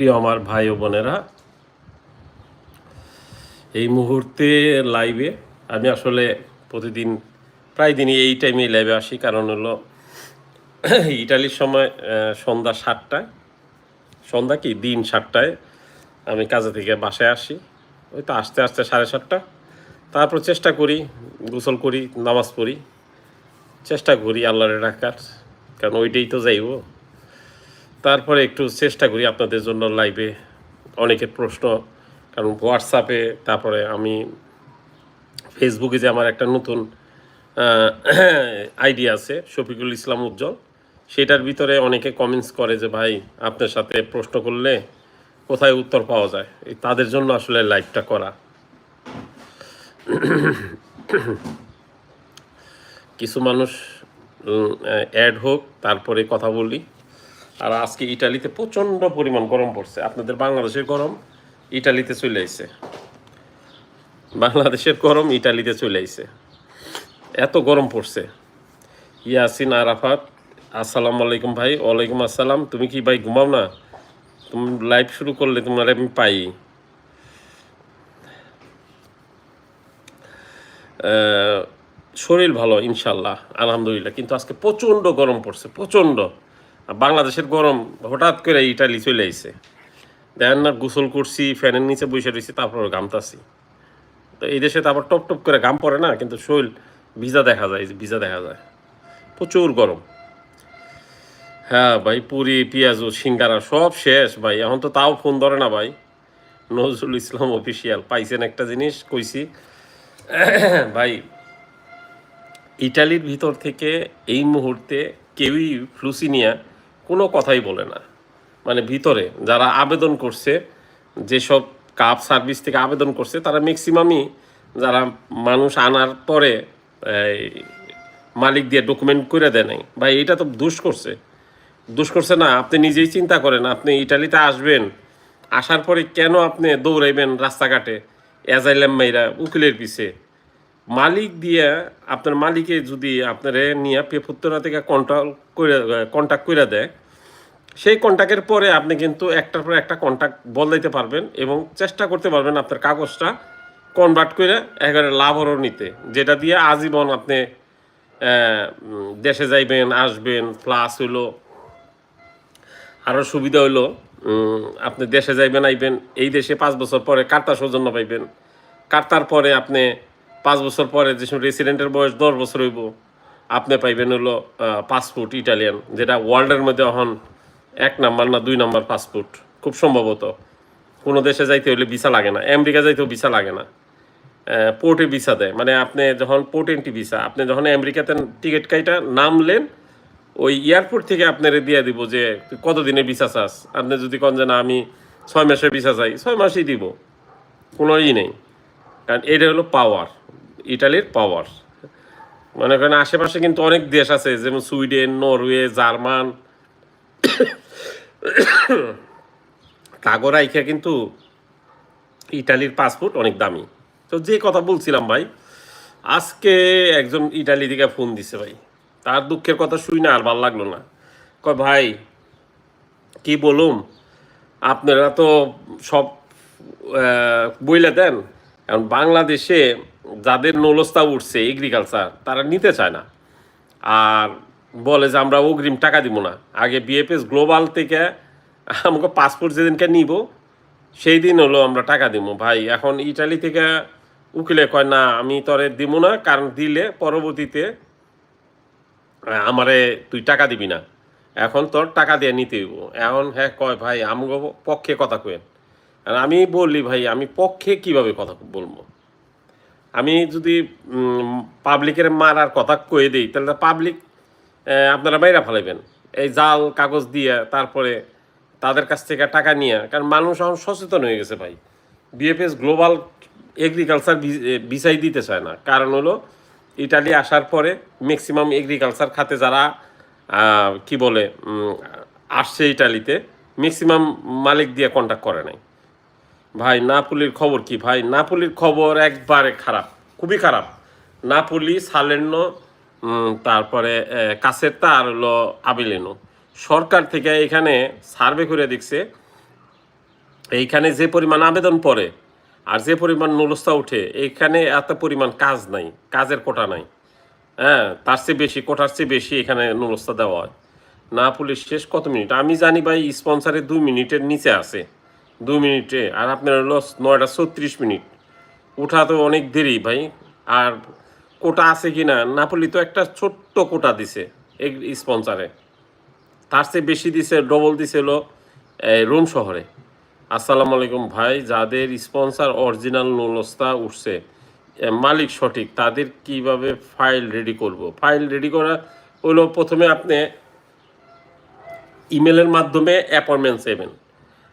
প্রিয় আমার ভাই ও বোনেরা, এই মুহূর্তে লাইভে আমি আসলে প্রতিদিন প্রায় দিনই এই টাইমে লাইভে আসি। কারণ হলো ইটালির সময় সন্ধ্যা সাতটায়। সন্ধ্যা কি? দিন সাতটায় আমি কাজে থেকে বাসায় আসি। ওই তো আস্তে আস্তে সাড়ে সাতটা। তারপর চেষ্টা করি, গোসল করি, নামাজ পড়ি। চেষ্টা করি আল্লাহরে রাখার কারণ ওইটাই তো যাইব। তারপরে একটু চেষ্টা করি আপনাদের জন্য লাইভে অনেকের প্রশ্ন, কারণ হোয়াটসঅ্যাপে তারপরে আমি ফেসবুকে যে আমার একটা নতুন আইডিয়া আছে, শফিকুল ইসলাম উজ্জ্বল, সেটার ভিতরে অনেকে কমেন্টস করে যে, ভাই, আপনার সাথে প্রশ্ন করলে কোথায় উত্তর পাওয়া যায়? এই তাদের জন্য আসলে লাইভটা করা। কিছু মানুষ অ্যাড হোক, তারপরে কথা বলি। আর আজকে ইটালিতে প্রচণ্ড পরিমাণ গরম পড়ছে। আপনাদের বাংলাদেশের গরম ইটালিতে চলে আইছে। বাংলাদেশের গরম ইটালিতে চলে আইছে। এত গরম পড়ছে। ইয়াসিন, আরাফাত, আসসালামু আলাইকুম ভাই, ওয়ালাইকুম আসসালাম। তুমি কি ভাই ঘুমাও না? তুমি লাইভ শুরু করলে তোমার আমি পাই। শরীর ভালো, ইনশাল্লাহ, আলহামদুলিল্লাহ। কিন্তু আজকে প্রচণ্ড গরম পড়ছে, প্রচণ্ড। বাংলাদেশের গরম হঠাৎ করে ইটালি চলে আইছে। দেখেন না, গোসল করছি, ফ্যানের নিচে বসে রয়েছি তারপর ঘামতাছি। তো এই দেশে তো আবার টপ টপ করে ঘাম পড়ে না, কিন্তু শরীর ভিজা দেখা যায়, ভিজা দেখা যায়। প্রচুর গরম। হ্যাঁ ভাই, পুরি, পেঁয়াজু, সিঙ্গারা সব শেষ ভাই, এখন তো তাও ফোন ধরে না ভাই। নজরুল ইসলাম অফিসিয়াল পাইছেন একটা জিনিস, কইছি। ভাই, ইটালির ভিতর থেকে এই মুহূর্তে কেউই ফ্লুসিনিয়া কোনো কথাই বলে না। মানে ভিতরে যারা আবেদন করছে, যেসব কাপ সার্ভিস থেকে আবেদন করছে, তারা ম্যাক্সিমামই যারা মানুষ আনার পরে মালিক দিয়ে ডকুমেন্ট করে দেয় নাই। ভাই, এটা তো দুষ করছে। দুষ করছে না, আপনি নিজেই চিন্তা করেন, আপনি ইটালিতে আসবেন, আসার পরে কেন আপনি দৌড়াইবেন রাস্তাঘাটে? এজাইলাম মাইরা উকিলের পিছে। মালিক দিয়ে আপনার মালিকে যদি আপনারে নিয়ে পেপুত্তরা থেকে কন্ট্যাক্ট করে কন্ট্যাক্ট করে দেয় সেই কন্ট্যাক্টের পরে আপনি কিন্তু একটার পর একটা কন্ট্যাক্ট বদলাইতে পারবেন এবং চেষ্টা করতে পারবেন আপনার কাগজটা কনভার্ট করে একেবারে লাভরও নিতে। যেটা দিয়ে আজীবন আপনি দেশে যাইবেন, আসবেন প্লাস হইল আরও সুবিধা হইল আপনি দেশে যাইবেন, আইবেন, এই দেশে পাঁচ বছর পরে কার্তা সৌজন্য পাইবেন। কার্তার পরে আপনি পাঁচ বছর পরে যে রেসিডেন্টের বয়স দশ বছর হইব, আপনি পাইবেন হলো পাসপোর্ট ইটালিয়ান যেটা ওয়ার্ল্ডের মধ্যে এখন এক নাম্বার না দুই নাম্বার পাসপোর্ট, খুব সম্ভবত। কোনো দেশে যাইতে হলে ভিসা লাগে না। আমেরিকা যাইতেও ভিসা লাগে না। পোর্টে ভিসা দেয়। মানে আপনি যখন পোর্ট এন্ট্রি ভিসা, আপনি যখন আমেরিকাতে টিকিট কাইটা নামলেন, ওই এয়ারপোর্ট থেকে আপনারে দিয়ে দিব যে, তুই কতদিনের ভিসা চাস? আপনি যদি কন যে, না, আমি ছয় মাসের ভিসা চাই। ছয় মাসই দিব। কোনো ই নেই। কারণ এটা হলো পাওয়ার। ইটালির পাওয়ার। মনে করেন আশেপাশে কিন্তু অনেক দেশ আছে, যেমন সুইডেন, নরওয়ে, জার্মান কাগর আইখা কিন্তু ইটালির পাসপোর্ট অনেক দামি। তো যে কথা বলছিলাম ভাই, আজকে একজন ইটালি থেকে ফোন দিছে ভাই। তার দুঃখের কথা শুই না, আর ভালো লাগল না। কয়, ভাই, কি বলুম? আপনারা তো সব বইলে দেন। এখন বাংলাদেশে যাদের নলস্তা উঠছে এগ্রিকালচার তারা নিতে চায় না। আর বলে যে আমরা অগ্রিম টাকা দিব না। আগে বিএফএস গ্লোবাল থেকে আমাকে পাসপোর্ট যেদিনকে নিব, সেই দিন হলো আমরা টাকা দিব। ভাই, এখন ইটালি থেকে উকিলে কয়, না, আমি তরে দিব না, কারণ দিলে পরবর্তীতে আমারে তুই টাকা দিবি না। এখন তোর টাকা দিয়ে নিতে হইব। এখন হ্যাঁ কয়, ভাই, আমগো পক্ষে কথা কয়েন আর আমি বললি, ভাই, আমি পক্ষে কীভাবে কথা বলব? আমি যদি পাবলিকের মারার কথা কয়ে দিই, তাহলে পাবলিক আপনারা বাইরা ফেলাইবেন। এই জাল কাগজ দিয়ে তারপরে তাদের কাছ থেকে টাকা নিয়ে কারণ মানুষ এখন সচেতন হয়ে গেছে ভাই। বিএফএস গ্লোবাল এগ্রিকালচার ভিসাই দিতে চায় না। কারণ হলো ইটালি আসার পরে ম্যাক্সিমাম এগ্রিকালচার খাতে যারা কি বলে আসছে ইটালিতে ম্যাক্সিমাম মালিক দিয়ে কন্ট্যাক্ট করে নাই। ভাই নাপুলির খবর কি? ভাই নাপুলির খবর একবারে খারাপ খুবই খারাপ। নাপুলি সালেন্য উম, তারপরে কাছের তার হলো আবিলেনো। সরকার থেকে এখানে সার্ভে করে দেখছে এইখানে যে পরিমাণ আবেদন পড়ে আর যে পরিমাণ নুলস্তা উঠে এইখানে এত পরিমাণ কাজ নাই, কাজের কোটা নাই। হ্যাঁ তার চেয়ে বেশি, কোটার চেয়ে বেশি এখানে নুলস্তা দেওয়া হয়। না পুলিশ শেষ কত মিনিট? আমি জানি ভাই, স্পন্সারে দুই মিনিটের নিচে আছে। দুই মিনিটে, আর আপনার হলো নয়টা ছত্রিশ মিনিট। ওঠা তো অনেক দেরি ভাই। আর কোটা আছে কি না? নাপলি তো একটা ছোট্ট কোটা দিছে এই স্পন্সারে তার চেয়ে বেশি দিছে ডবল দিছিল রোম শহরে। আসসালামু আলাইকুম ভাই, যাদের স্পন্সার অরিজিনাল নুলস্তা উঠছে মালিক সঠিক, তাদের কীভাবে ফাইল রেডি করব? ফাইল রেডি করা হলো প্রথমে আপনি ইমেলের মাধ্যমে অ্যাপয়েন্টমেন্ট দেবেন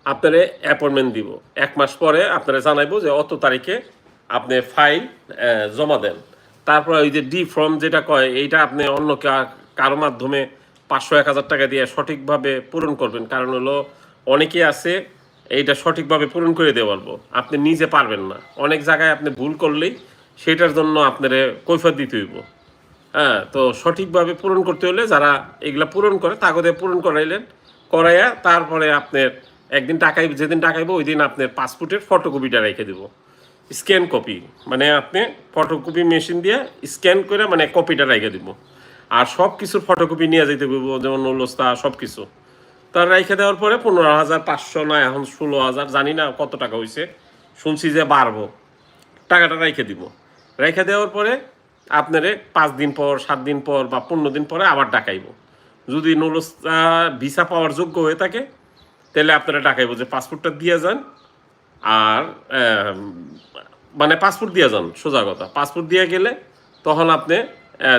আপনারে অ্যাপয়েন্টমেন্ট দিব। এক মাস পরে আপনারা জানাইবো যে অত তারিখে আপনি ফাইল জমা দেন। তারপর ওই যে ডি ফর্ম যেটা কয়, এইটা আপনি অন্য কারও মাধ্যমে পাঁচশো এক হাজার টাকা দিয়ে সঠিকভাবে পূরণ করবেন। কারণ হলো অনেকে আছে, এইটা সঠিকভাবে পূরণ করে দিতে পারব। আপনি নিজে পারবেন না। অনেক জায়গায় আপনি ভুল করলেই সেটার জন্য আপনারে কৈফত দিতে হইব। হ্যাঁ তো সঠিকভাবে পূরণ করতে হলে যারা এগুলা পূরণ করে, তাগদে পূরণ করাইলেন, করাইয়া তারপরে আপনার একদিন টাকাই যেদিন টাকাইবো ওই দিন আপনার পাসপোর্টের ফটোকপিটা রেখে দেবো। স্ক্যান কপি মানে আপনি ফটোকপি মেশিন দিয়ে স্ক্যান করে মানে কপিটা রেখে দিব। আর সব কিছুর ফটোকপি নিয়ে যেতে বলব যেমন নলস্তা সব কিছু তার রেখে দেওয়ার পরে পনেরো হাজার পাঁচশো না এখন ষোলো হাজার, জানি না কত টাকা হয়েছে শুনছি যে বাড়বো। টাকাটা রেখে দিব। রেখে দেওয়ার পরে আপনারে পাঁচ দিন পর, সাত দিন পর বা পনেরো দিন পরে আবার ডাকাইব। যদি নলস্তা ভিসা পাওয়ার যোগ্য হয়ে থাকে, তাহলে আপনারা ডাকাইব যে পাসপোর্টটা দিয়ে যান আর মানে পাসপোর্ট দিয়ে যান, সোজা কথা। পাসপোর্ট দিয়ে গেলে তখন আপনি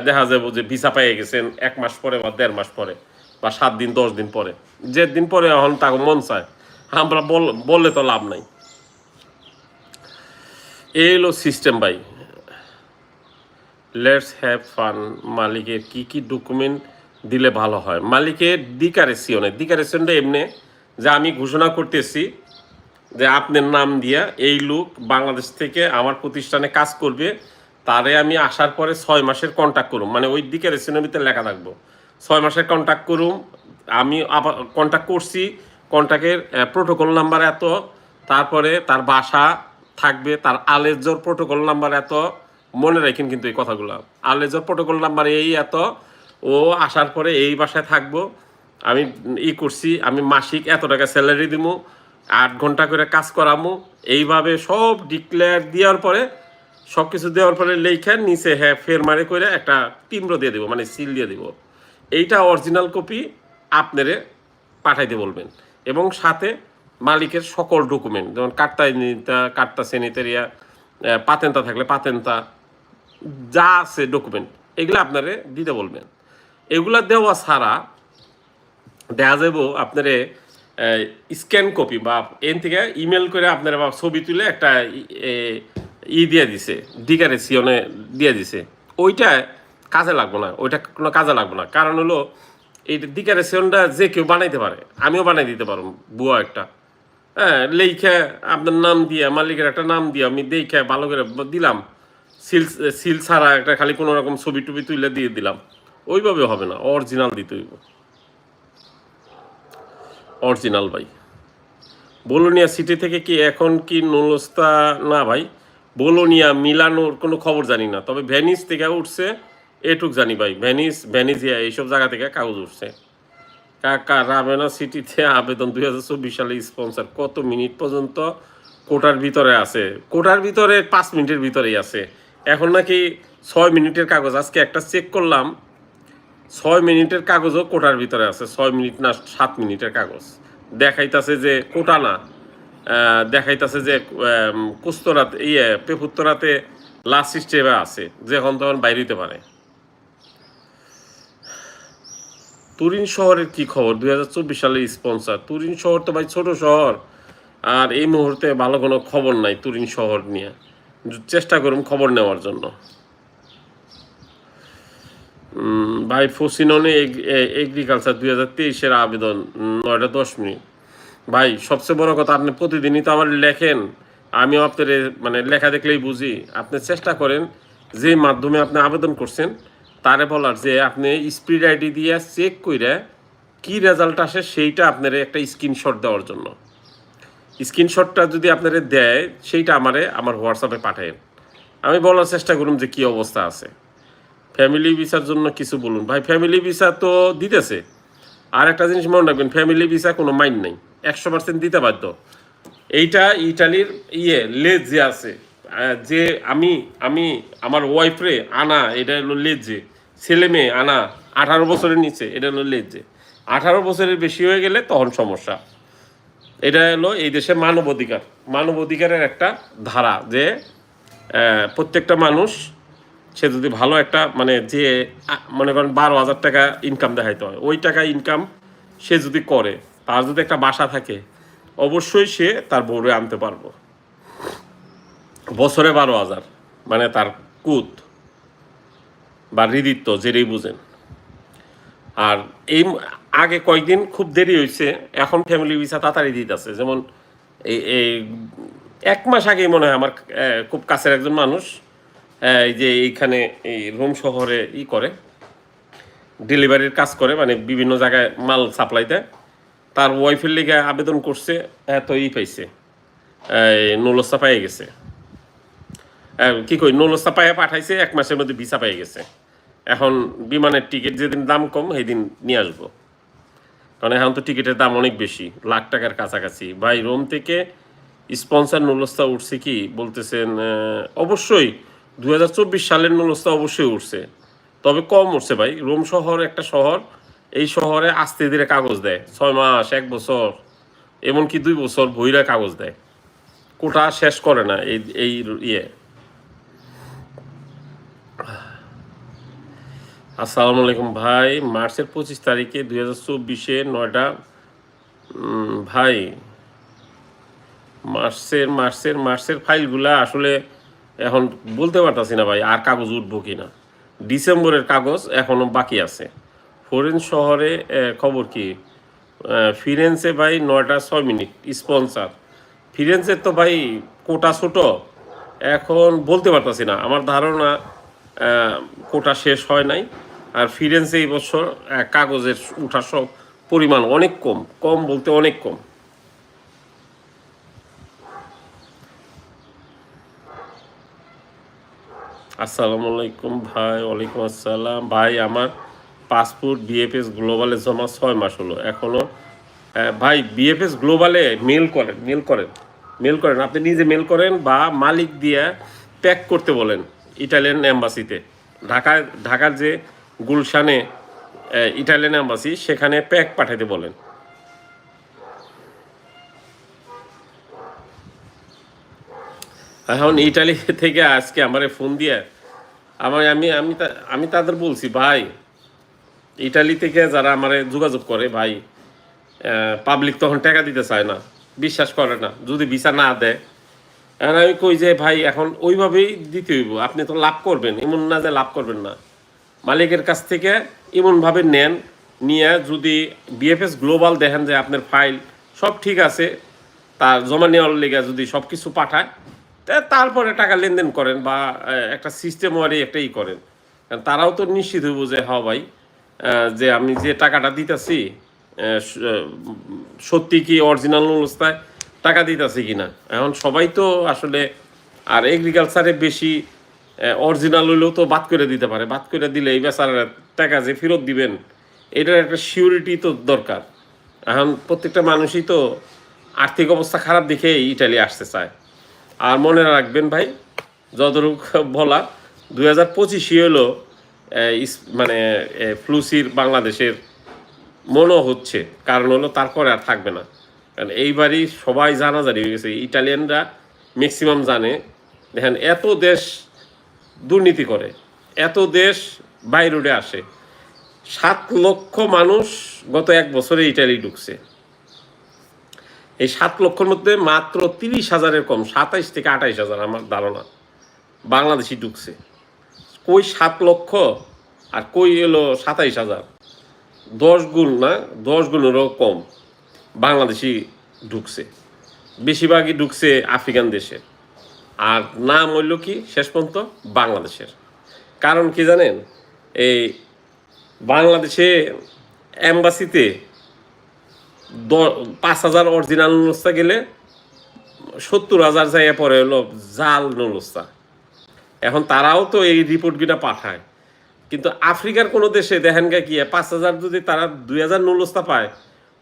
দেখা যাব যে ভিসা পেয়ে গেছেন এক মাস পরে বা দেড় মাস পরে বা সাত দিন, দশ দিন পরে। যে দিন পরে এখন তাকে মন চায়। আমরা বল- বললে তো লাভ নাই। এই হলো সিস্টেম ভাই। লেটস হ্যাভ ফান মালিকের কি কি ডকুমেন্ট দিলে ভালো হয়? মালিকের ডিকারেশনে ডিকারেশনটা এমনি যে আমি ঘোষণা করতেছি যে আপনার নাম দিয়া এই লোক বাংলাদেশ থেকে আমার প্রতিষ্ঠানে কাজ করবে, তারে আমি আসার পরে ছয় মাসের কন্ট্যাক্ট করুম। মানে ওই দিকে ভিতরে লেখা থাকব। ছয় মাসের কন্ট্যাক্ট করুম। আমি কন্ট্যাক্ট করছি কন্ট্যাক্টের প্রোটোকল নাম্বার এত, তারপরে তার বাসা থাকবে, তার আলেজর প্রোটোকল নাম্বার এত, মনে রাখেন কিন্তু এই কথাগুলো। আলেজর প্রোটোকল নাম্বার এই এত, ও আসার পরে এই বাসায় থাকব। আমি ই করছি, আমি মাসিক এত টাকা স্যালারি দিব আট ঘণ্টা করে কাজ করামু। এইভাবে সব ডিক্লেয়ার দেওয়ার পরে সব কিছু দেওয়ার পরে লেখা নিচে হ্যাঁ ফের মারে করে একটা টিম্র দিয়ে দেবো মানে সিল দিয়ে দেবো। এইটা অরিজিনাল কপি আপনারে পাঠাইতে বলবেন। এবং সাথে মালিকের সকল ডকুমেন্ট যেমন কার্তা কার্তা সেনিটারিয়া পাতেন্তা থাকলে পাতেন্তা, যা আছে ডকুমেন্ট এগুলো আপনারে দিতে বলবেন। এগুলা দেওয়া ছাড়া দেখা যাব আপনারে স্ক্যান কপি বা এন থেকে ইমেল করে আপনারা বা ছবি তুলে একটা ই- দিয়ে দিছে ডিকারেশনে দিয়ে দিছে। ওইটা কাজে লাগবে না, ওইটা কোনো কাজে লাগবে না। কারণ হলো, এই ডিকারেশনটা যে কেউ বানাইতে পারে, আমিও বানাই দিতে পারব বুয়া একটা। হ্যাঁ লেখা আপনার নাম দিয়ে, মালিকের একটা নাম দিয়ে আমি দেখে ভালো করে দিলাম। সিল সিল ছাড়া একটা খালি কোনো রকম ছবি টবি তুলে দিয়ে দিলাম। ওইভাবে হবে না অরিজিনাল দিতে হইব। অরিজিনাল ভাই। বোলোনিয়া সিটি থেকে কি এখন কি নলস্তা না ভাই, বোলোনিয়া, মিলানোর কোনো খবর জানি না। তবে ভ্যানিস থেকে উঠছে, এটুক জানি ভাই। ভ্যানিস ভ্যানিজিয়া এইসব জায়গা থেকে কাগজ উঠছে। কাকা রাবেনা সিটিতে আবেদন দুই হাজার চব্বিশ সালে স্পন্সর। কত মিনিট পর্যন্ত কোটার ভিতরে আছে? কোটার ভিতরে পাঁচ মিনিটের ভিতরেই আছে। এখন নাকি ছয় মিনিটের কাগজ। আজকে একটা চেক করলাম ছয় মিনিটের কাগজও কোটার ভিতরে আছে, ছয় মিনিট না সাত মিনিটের কাগজ। দেখাইতাছে যে কোটা না দেখাইতাছে যে কুস্তরাতে ইয়ে পেপুত্তরাতে লাস্ট স্টেপে আছে যখন তখন বাইরে হইতে পারে। তুরিন শহরের কি খবর? দুই হাজার চব্বিশ সালের স্পন্সার তুরিন শহর তো ভাই ছোট শহর, আর এই মুহূর্তে ভালো কোনো খবর নাই তুরিন শহর নিয়ে। চেষ্টা করুন খবর নেওয়ার জন্য। ভাই ফসিননে এগ্রিকালচার দুই হাজার তেইশের আবেদন নয়টা দশ মিনিট। ভাই, সবচেয়ে বড় কথা, আপনি প্রতিদিনই তো আমার লেখেন। আমিও আপনার মানে লেখা দেখলেই বুঝি। আপনি চেষ্টা করেন যে মাধ্যমে আপনি আবেদন করছেন, তারে বলার যে আপনি স্পিড আইডি দিয়ে চেক করে কি রেজাল্ট আসে সেইটা আপনার একটা স্ক্রিনশট দেওয়ার জন্য। স্ক্রিনশটটা যদি আপনাদের দেয়, সেইটা আমারে, আমার হোয়াটসঅ্যাপে পাঠায়েন। আমি বলার চেষ্টা করুন যে কী অবস্থা আছে। ফ্যামিলি ভিসার জন্য কিছু বলুন। ভাই ফ্যামিলি ভিসা তো দিতেছে। আর একটা জিনিস মনে রাখবেন ফ্যামিলি ভিসা কোনো মাইন্ড নেই। একশো পার্সেন্ট দিতে বাধ্য। এইটা ইটালির ইয়ে লেজ যে আছে যে আমি আমি, আমার ওয়াইফরে আনা, এটা হলো লেজ। ছেলে মেয়ে আনা, আঠারো বছরের নিচে, এটা হলো লেজ। আঠারো বছরের বেশি হয়ে গেলে তখন সমস্যা। এটা হলো এই দেশে মানবাধিকার। মানবাধিকারের একটা ধারা যে প্রত্যেকটা মানুষ সে যদি ভালো একটা মানে যে মনে করেন বারো হাজার টাকা ইনকাম দেখাইতে হয়, ওই টাকা ইনকাম সে যদি করে, তার যদি একটা বাসা থাকে, অবশ্যই সে তার বউরে আনতে পারব। বছরে বারো হাজার মানে তার কুত বা হৃদিত্ব যেটাই বুঝেন। আর এই আগে কয়েকদিন খুব দেরি হয়েছে এখন ফ্যামিলি ভিসা তাড়াতাড়ি দিতেছে। যেমন এই এক মাস আগেই মনে হয় আমার খুব কাছের একজন মানুষ এই যে এইখানে এই রোম শহরে ই করে, ডেলিভারির কাজ করে মানে বিভিন্ন জায়গায় মাল সাপ্লাই দেয়। তার ওয়াইফের লিগে আবেদন করছে এত ই পাইছে। নলস্তা পেয়ে গেছে। কি কই, নলস্তা পায়ে পাঠাইছে, এক মাসের মধ্যে ভিসা পেয়ে গেছে। এখন বিমানের টিকিট যেদিন দাম কম সেই দিন নিয়ে আসব। কারণ এখন তো টিকিটের দাম অনেক বেশি, লাখ টাকার কাছাকাছি। ভাই, রোম থেকে স্পন্সার নুলস্তা উঠছে কি? বলতেছেন অবশ্যই দুই হাজার চব্বিশ সালের নুলস্তা অবশ্যই উঠছে তবে কম উঠছে ভাই। রোম শহর একটা শহর। এই শহরে আস্তে ধীরে কাগজ দেয়। ছয় মাস, এক বছর, এমনকি দুই বছর বইরা কাগজ দেয়। কোটা শেষ করে না এই এই ইয়ে। আসসালামু আলাইকুম ভাই। মার্চের পঁচিশ তারিখে দুই হাজার চব্বিশে নয়টা ভাই, মার্চের মার্চের মার্চের ফাইলগুলা আসলে এখন বলতে পারতাছি না ভাই, আর কাগজ উঠবো কি না ডিসেম্বরের কাগজ এখনও বাকি আছে। ফরেন শহরে খবর কি? ফিরেন্সে ভাই নয়টা ছয় মিনিট, স্পন্সার। ফিরেন্সের তো ভাই কোটা ছোট, এখন বলতে পারতাছি না। আমার ধারণা কোটা শেষ হয় নাই। আর ফিরেন্সে এই বছর কাগজের উঠার সব পরিমাণ অনেক কম কম বলতে অনেক কম। আসসালামু আলাইকুম ভাই, ওয়ালাইকুম আসসালাম। ভাই, আমার পাসপোর্ট বিএফএস গ্লোবালে জমা ছয় মাস হলো এখনও ভাই, বিএফএস গ্লোবালে মেল করেন মেল করেন মেল করেন। আপনি নিজে মেল করেন বা মালিক দিয়ে প্যাক করতে বলেন ইটালিয়ান এম্বাসিতে। ঢাকায়, ঢাকার যে গুলশানে ইটালিয়ান এম্বাসি, সেখানে প্যাক পাঠাতে বলেন। এখন ইটালি থেকে আজকে আমার ফোন দিয়ে আমার আমি আমি আমি তাদের বলছি, ভাই, ইটালি থেকে যারা আমার যোগাযোগ করে, ভাই পাবলিক তখন টাকা দিতে চায় না, বিশ্বাস করে না, যদি ভিসা না দেয়। এখন আমি কই যে, ভাই, এখন ওইভাবেই দিতে হইব, আপনি তো লাভ করবেন, এমন না যে লাভ করবেন না। মালিকের কাছ থেকে এমনভাবে নেন, নিয়ে যদি বিএফএস গ্লোবাল দেখেন যে আপনার ফাইল সব ঠিক আছে, তার জমা নেওয়ার লেগে যদি সব কিছু পাঠায় তারপরে টাকা লেনদেন করেন বা একটা সিস্টেম ওয়ারি একটা ই করেন। তারাও তো নিশ্চিত হইব যে হ ভাই যে আমি যে টাকাটা দিতেছি সত্যি কি অরিজিনাল অবস্থায় টাকা দিতেছি কি না এখন সবাই তো আসলে, আর এগ্রিকালচারে বেশি অরিজিনাল হইলেও তো বাদ করে দিতে পারে। বাদ করে দিলে এই বেচার টাকা যে ফেরত দিবেন, এটার একটা সিউরিটি তো দরকার। এখন প্রত্যেকটা মানুষই তো আর্থিক অবস্থা খারাপ দেখে ইটালি আসতে চায়। আর মনে রাখবেন ভাই, যতটুক বলা দু হাজার পঁচিশই হলো মানে ফ্লুসির বাংলাদেশের মনে হচ্ছে। কারণ হলো তারপরে আর থাকবে না। কারণ এইবারই সবাই জানাজানি হয়ে গেছে। ইটালিয়ানরা ম্যাক্সিমাম জানে। দেখেন, এত দেশ দুর্নীতি করে, এত দেশ বাইরে আসে। সাত লক্ষ মানুষ গত এক বছরে ইটালি ঢুকছে। এই সাত লক্ষর মধ্যে মাত্র তিরিশ হাজারের কম, সাতাইশ থেকে আঠাইশ হাজার আমার ধারণা বাংলাদেশি ঢুকছে। কই সাত লক্ষ আর কই এলো সাতাইশ হাজার? দশ গুণ না, দশ গুণেরও কম বাংলাদেশি ঢুকছে। বেশিরভাগই ঢুকছে আফ্রিকান দেশে। আর নাম হইল কি? শেষ পর্যন্ত বাংলাদেশের। কারণ কি জানেন? এই বাংলাদেশে অ্যাম্বাসিতে পাঁচ হাজার অরিজিনাল অনুস্থা গেলে সত্তর হাজার জায়গা পরে হলো জাল নলস্তা এখন তারাও তো এই রিপোর্টগুলো পাঠায়। কিন্তু আফ্রিকার কোনো দেশে দেখেন গা কি, পাঁচ হাজার যদি তারা দুই হাজার নলস্তা পায়,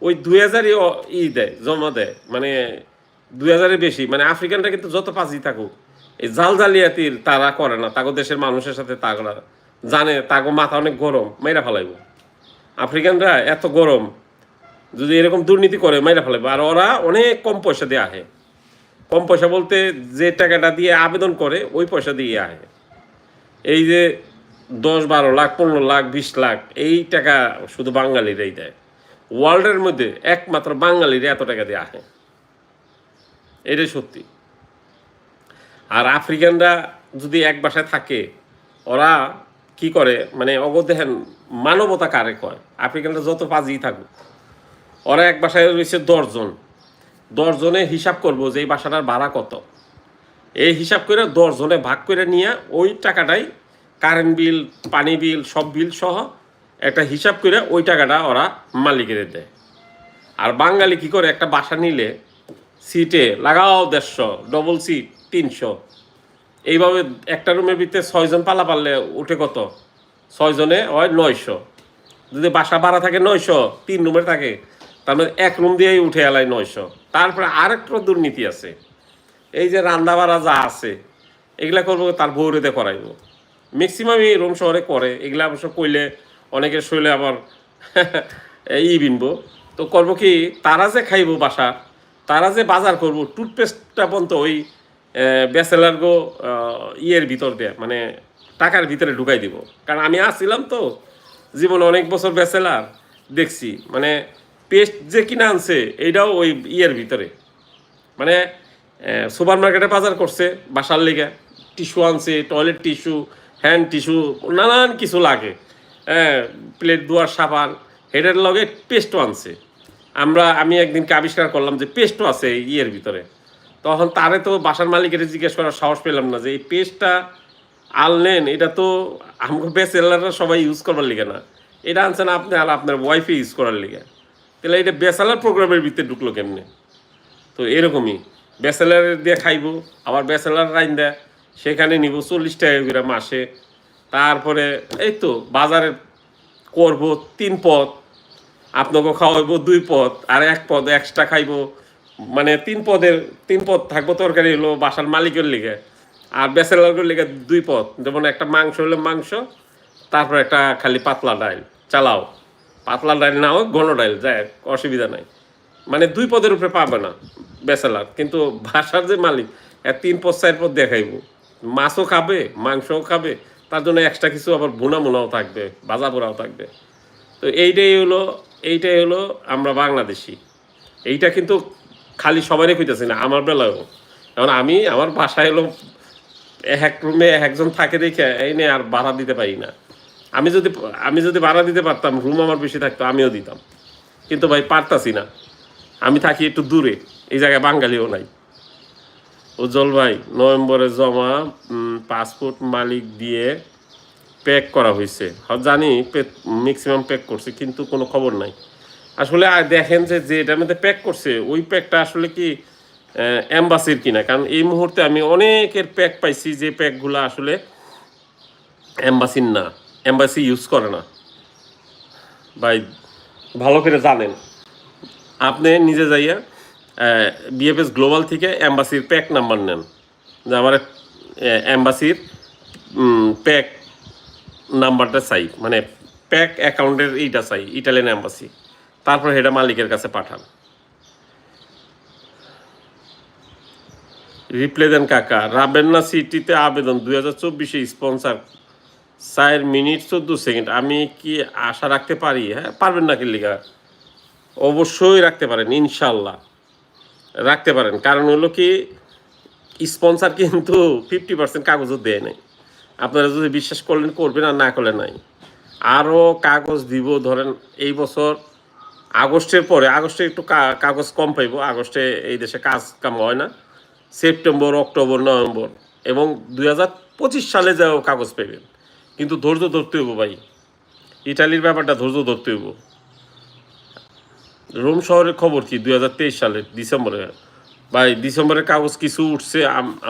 ওই দুই হাজারই ই দেয়, জমা দেয়। মানে দুই হাজারের বেশি। মানে আফ্রিকানরা কিন্তু যত পাঁচই থাকুক, এই জাল জালিয়াতির তারা করে না। তাগো দেশের মানুষের সাথে তাগরা জানে, তাগো মাথা অনেক গরম মেয়েরা ফেলাইব। আফ্রিকানরা এত গরম যদি এরকম দুর্নীতি করে, মাইরা ফেলাইব। আর ওরা অনেক কম পয়সা দিয়ে আহে। কম পয়সা বলতে যে টাকাটা দিয়ে আবেদন করে, ওই পয়সা দিয়ে আহে। এই যে দশ বারো লাখ, পনেরো লাখ, বিশ লাখ, এই টাকা শুধু বাঙালিরাই দেয়। ওয়ার্ল্ডের মধ্যে একমাত্র বাঙালিরা এত টাকা দিয়ে আহে। এটাই সত্যি। আর আফ্রিকানরা যদি এক বাসায় থাকে, ওরা কি করে? মানে অগো দেখেন মানবতা কারে কয়? আফ্রিকানরা যত পাজি থাকুক। ওরা এক বাসায় রয়েছে দশজন। দশজনে হিসাব করব যে এই বাসাটার ভাড়া কত। এই হিসাব করে দশজনে ভাগ করে নিয়ে ওই টাকাটাই কারেন্ট বিল পানি বিল সব বিল সহ একটা হিসাব করে ওই টাকাটা ওরা মালিকের দেয়। আর বাঙালি কি করে একটা বাসা নিলে সিটে লাগাও দেড়শো ডবল সিট তিনশো। এইভাবে একটা রুমের ভিতরে ছয়জন পালা পারলে উঠে কত? ছয়জনে হয় নয়শো। যদি বাসা ভাড়া থাকে নয়শো, তিন রুমের থাকে তার মানে এক রুম দিয়েই উঠে এলাই নয়শো। তারপরে আরেকটা দুর্নীতি আছে। এই যে রান্না বাড়া যা আছে, এগুলা করব, তার বৌরেতে করাইবো। ম্যাক্সিমামই রুম শহরে করে, এগুলা অবশ্য কইলে অনেকের শৈলে আবার ই বিনবো। তো করব কি, তারা যে খাইবো বাসা তারা যে বাজার করব, টুথপেস্টটা পর্যন্ত ওই ব্যাচেলার গো ইয়ের ভিতর দিয়ে মানে টাকার ভিতরে ঢুকাই দিব। কারণ আমি আসছিলাম তো, জীবনে অনেক বছর ব্যাচেলার, দেখছি। মানে পেস্ট যে কিনা আনছে, এইটাও ওই ইয়ের ভিতরে। মানে সুপার মার্কেটে বাজার করছে বাসার লেগে। টিস্যু আনছে, টয়লেট টিস্যু, হ্যান্ড টিস্যু, নানান কিছু লাগে। হ্যাঁ প্লেট, দুয়ার, সাবান হেডের লগে পেস্টও আনছে। আমরা, আমি একদিনকে আবিষ্কার করলাম যে পেস্টও আছে ইয়ের ভিতরে। তখন তারে তো বাসার মালিকের জিজ্ঞেস করার সাহস পেলাম না যে এই পেস্টটা আনলেন এটা তো আমাকে বেসেলাররা সবাই ইউজ করবার লিগে না। এটা আনছেন আপনি আর আপনার ওয়াইফে ইউজ করার লিগে। তাহলে এটা বেসালার প্রোগ্রামের ভিতরে ঢুকলো কেমনে? তো এরকমই, ব্যাচেলার দিয়ে খাইবো, আবার ব্যাচেলার রাইন দেয়, সেখানে নিব চল্লিশ টাকা করে মাসে। তারপরে এই তো বাজারে করব তিন পদ, আপনাকে খাওয়াইবো দুই পদ, আর এক পদ এক্সট্রা খাইবো। মানে তিন পদের, তিন পদ থাকব তরকারি হলো বাসার মালিকের লিগে, আর ব্যাচেলারের লিগে দুই পদ। যেমন একটা মাংস হলে মাংস, তারপর একটা খালি পাতলা ডাইল, চালাও। পাতলা ডাইল না হোক, ঘন ডাইল যায় অসুবিধা নাই। মানে দুই পদের উপরে পাবে না বেচালার, কিন্তু ভাষার যে মালিক তিন পদ, চার পদ দেখাইব। মাছও খাবে, মাংসও খাবে, তার জন্য এক্সট্রা কিছু আবার ভুনা মুনাও থাকবে ভাজা পোড়াও থাকবে। তো এইটাই হলো এইটাই হলো আমরা বাংলাদেশি। এইটা কিন্তু খালি সবারই কইতেছি না, আমার বেলায়ও। এখন আমি, আমার বাসায় হলো, এক রুমে একজন থাকে দেখে, এই নিয়ে আর ভাড়া দিতে পারি না। আমি যদি আমি যদি ভাড়া দিতে পারতাম রুম আমার বেশি থাকতো, আমিও দিতাম। কিন্তু ভাই পারতাছি না। আমি থাকি একটু দূরে, এই জায়গায় বাঙালিও নাই। উজ্জ্বল ভাই, নভেম্বরে জমা পাসপোর্ট মালিক দিয়ে প্যাক করা হয়েছে। হ্যাঁ জানি ম্যাক্সিমাম প্যাক করছে, কিন্তু কোনো খবর নাই। আসলে দেখেন যে যে এটার মধ্যে প্যাক করছে, ওই প্যাকটা আসলে কি অ্যাম্বাসির কিনা? কারণ এই মুহূর্তে আমি অনেকের প্যাক পাইছি যে প্যাকগুলো আসলে অ্যাম্বাসির না। অ্যাম্বাসি ইউজ করে না। ভাই, ভালো করে জানেন। আপনি নিজে যাইয়া বিএফএস গ্লোবাল থেকে অ্যাম্বাসির প্যাক নাম্বার নেন। যে আমার অ্যাম্বাসির প্যাক নাম্বারটা চাই। মানে প্যাক অ্যাকাউন্টের এইটা চাই ইটালিয়ান অ্যাম্বাসি তারপর সেটা মালিকের কাছে পাঠান। রিপ্লে দেন কাকা। রাবেন্না সিটিতে আবেদন। দুই হাজার চব্বিশে স্পন্সার চার মিনিট চোদ্দ সেকেন্ড। আমি কি আশা রাখতে পারি? হ্যাঁ পারবেন না কি অবশ্যই রাখতে পারেন ইনশাল্লাহ রাখতে পারেন। কারণ হলো কি, স্পন্সার কিন্তু ফিফটি পার্সেন্ট কাগজও দেয় নাই। আপনারা যদি বিশ্বাস করলেন, করবেন আর না করলে নাই। আরও কাগজ দিব, ধরেন এই বছর আগস্টের পরে, আগস্টে একটু কাগজ কম পাইব, আগস্টে এই দেশে কাজ কাম হয় না। সেপ্টেম্বর, অক্টোবর, নভেম্বর এবং দুই হাজার পঁচিশ সালে যাও কাগজ পাইবেন। কিন্তু ধৈর্য ধরতে হইব ভাই। ইটালির ব্যাপারটা ধৈর্য ধরতে হইব। রোম শহরের খবর কি? দুই হাজার তেইশ সালের ডিসেম্বরে। ভাই, ডিসেম্বরের কাগজ কিছু উঠছে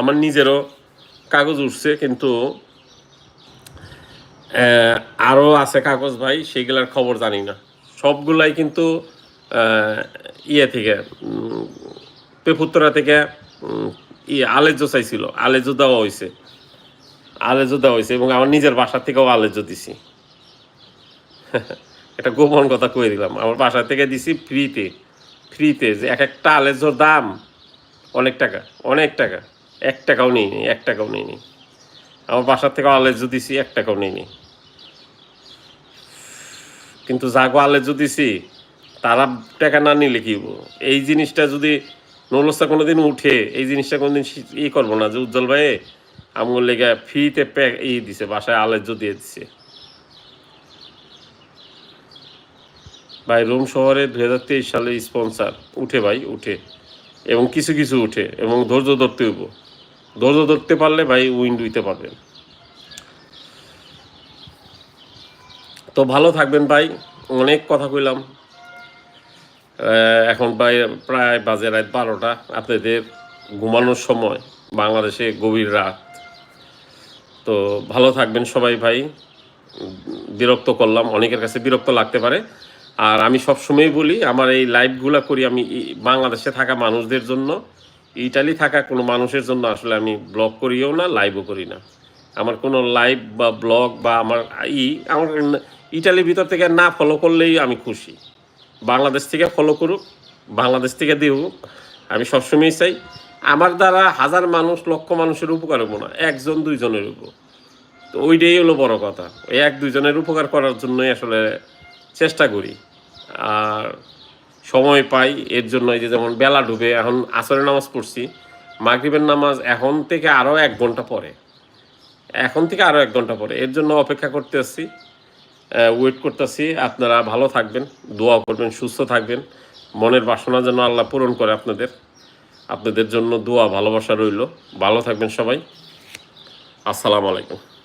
আমার নিজেরও কাগজ উঠছে, কিন্তু আরও আছে কাগজ ভাই সেগুলার খবর জানি না। সবগুলাই কিন্তু ইয়ে থেকে পেপুত্তরা থেকে ইয়ে আলেজো চাইছিল। আলেজো দেওয়া হয়েছে আলেজো দেওয়া হয়েছে এবং আমার নিজের বাসা থেকেও আলেজো দিছি। এটা গোপন কথা কয়ে দিলাম। আমার বাসা থেকে দিছি ফ্রিতে। ফ্রিতে যে এক একটা আলেজোর দাম অনেক টাকা অনেক টাকা। এক টাকাও নেই নি এক টাকাও নেই নি আমার বাসার থেকে আলেজো দিছি, এক টাকাও নেই নি কিন্তু যাগো আলেজো দিছি, তারা টাকা না নিলে কি? এই জিনিসটা যদি নলসা কোনোদিন উঠে, এই জিনিসটা কোনোদিন ই করব না যে উজ্জ্বল ভাই আমগুলো লেগে ফ্রিতে প্যাক ই দিছে, বাসায় আলেজো দিয়ে দিছে। ভাই, রোম শহরে দু হাজার তেইশ সালে স্পন্সার। উঠে ভাই, উঠে। এবং কিছু কিছু উঠে, এবং ধৈর্য ধরতে হইব। ধৈর্য ধরতে পারলে ভাই উইন্ড হইতে পারবেন। তো ভালো থাকবেন ভাই, অনেক কথা কইলাম। এখন ভাই প্রায় বাজে রাত বারোটা। আপনাদের ঘুমানোর সময়, বাংলাদেশে গভীর রাত। তো ভালো থাকবেন সবাই ভাই। বিরক্ত করলাম, অনেকের কাছে বিরক্ত লাগতে পারে। আর আমি সবসময় বলি, আমার এই লাইভগুলো করি আমি বাংলাদেশে থাকা মানুষদের জন্য। ইটালি থাকা কোনো মানুষের জন্য আসলে আমি ব্লগ করিও না, লাইভও করি না। আমার কোনো লাইভ বা ব্লগ বা আমার ই, আমার ইটালির ভিতর থেকে না ফলো করলেই আমি খুশি। বাংলাদেশ থেকে ফলো করুক, বাংলাদেশ থেকে দিউক, আমি সবসময় চাই। আমার দ্বারা হাজার মানুষ, লক্ষ মানুষের উপকার হব না, একজন, দুইজনের উপর তো ওইটাই হলো বড় কথা। ওই এক, দুইজনের উপকার করার জন্যই আসলে চেষ্টা করি। আর সময় পাই, এর জন্য যে যেমন বেলা ডুবে, এখন আসরের নামাজ পড়ছি। মাগরিবের নামাজ এখন থেকে আরও এক ঘণ্টা পরে। এখন থেকে আরও এক ঘণ্টা পরে। এর জন্য অপেক্ষা করতে আসছি। ওয়েট করতেছি আপনারা ভালো থাকবেন, দোয়া করবেন, সুস্থ থাকবেন। মনের বাসনা যেন আল্লাহ পূরণ করে আপনাদের। আপনাদের জন্য দোয়া ভালোবাসা রইল। ভালো থাকবেন সবাই। আসসালামু আলাইকুম।